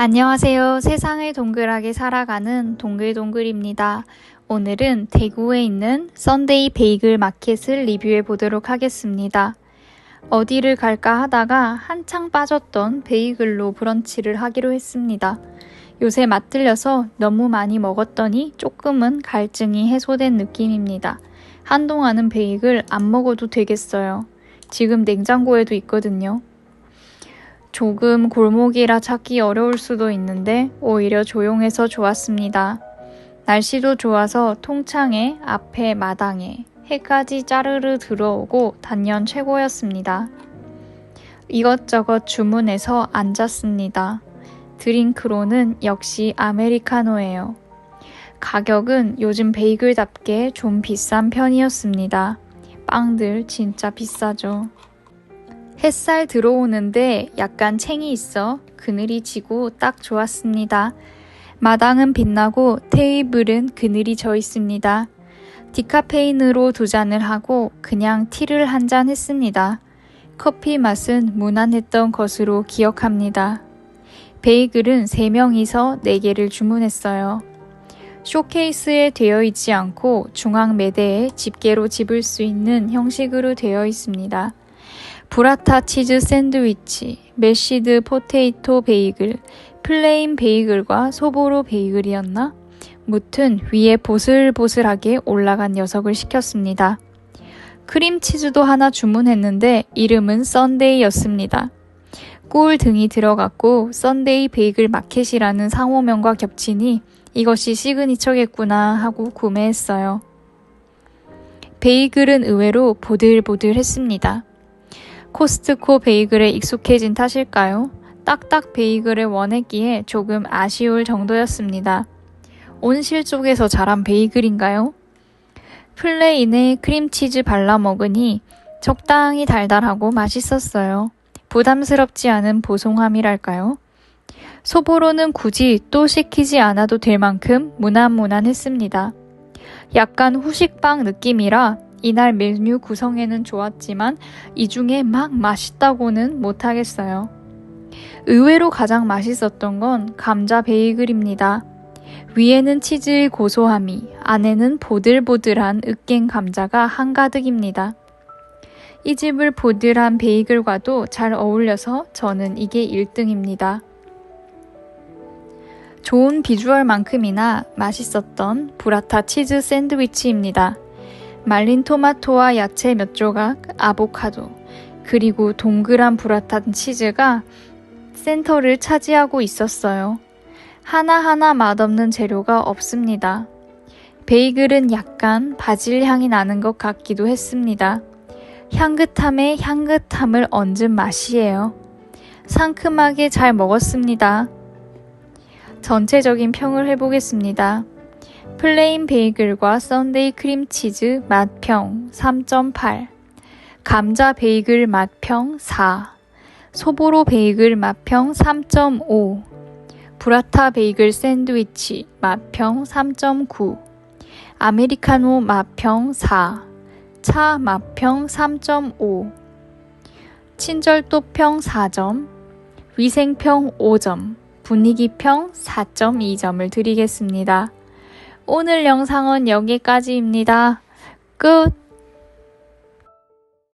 안녕하세요. 세상을 동글하게 살아가는 동글동글입니다. 오늘은 대구에 있는 썬데이 베이글 마켓을 리뷰해 보도록 하겠습니다. 어디를 갈까 하다가 한창 빠졌던 베이글로 브런치를 하기로 했습니다. 요새 맛들려서 너무 많이 먹었더니 조금은 갈증이 해소된 느낌입니다. 한동안은 베이글 안 먹어도 되겠어요. 지금 냉장고에도 있거든요. 조금 골목이라 찾기 어려울 수도 있는데 오히려 조용해서 좋았습니다. 날씨도 좋아서 통창에 앞에 마당에 해까지 짜르르 들어오고 단연 최고였습니다. 이것저것 주문해서 앉았습니다. 드링크로는 역시 아메리카노예요. 가격은 요즘 베이글답게 좀 비싼 편이었습니다. 빵들 진짜 비싸죠. 햇살 들어오는데 약간 챙이 있어 그늘이 지고 딱 좋았습니다. 마당은 빛나고 테이블은 그늘이 져 있습니다. 디카페인으로 두 잔을 하고 그냥 티를 한 잔 했습니다. 커피 맛은 무난했던 것으로 기억합니다. 베이글은 3명이서 4개를 주문했어요. 쇼케이스에 되어 있지 않고 중앙 매대에 집게로 집을 수 있는 형식으로 되어 있습니다. 브라타 치즈 샌드위치, 메시드 포테이토 베이글, 플레인 베이글과 소보로 베이글이었나? 무튼 위에 보슬보슬하게 올라간 녀석을 시켰습니다. 크림치즈도 하나 주문했는데 이름은 썬데이였습니다. 꿀 등이 들어갔고 썬데이 베이글 마켓이라는 상호명과 겹치니 이것이 시그니처겠구나 하고 구매했어요. 베이글은 의외로 보들보들했습니다. 코스트코 베이글에 익숙해진 탓일까요? 딱딱 베이글을 원했기에 조금 아쉬울 정도였습니다. 온실 쪽에서 자란 베이글인가요? 플레인에 크림치즈 발라 먹으니 적당히 달달하고 맛있었어요. 부담스럽지 않은 보송함이랄까요? 소보로는 굳이 또 시키지 않아도 될 만큼 무난무난했습니다. 약간 후식빵 느낌이라 이날 메뉴 구성에는 좋았지만 이 중에 막 맛있다고는 못하겠어요. 의외로 가장 맛있었던 건 감자 베이글입니다. 위에는 치즈의 고소함이, 안에는 보들보들한 으깬 감자가 한가득입니다. 이 집을 보들한 베이글과도 잘 어울려서 저는 이게 1등입니다. 좋은 비주얼만큼이나 맛있었던 브라타 치즈 샌드위치입니다. 말린 토마토와 야채 몇 조각, 아보카도, 그리고 동그란 브라탄 치즈가 센터를 차지하고 있었어요. 하나하나 맛없는 재료가 없습니다. 베이글은 약간 바질 향이 나는 것 같기도 했습니다. 향긋함에 향긋함을 얹은 맛이에요. 상큼하게 잘 먹었습니다. 전체적인 평을 해보겠습니다. 플레인 베이글과 썬데이 크림치즈 맛평 3.8 감자 베이글 맛평 4 소보로 베이글 맛평 3.5 브라타 베이글 샌드위치 맛평 3.9 아메리카노 맛평 4 차 맛평 3.5 친절도평 4점. 위생평 5점. 분위기평 4.2점을 드리겠습니다. 오늘 영상은 여기까지입니다. 끝!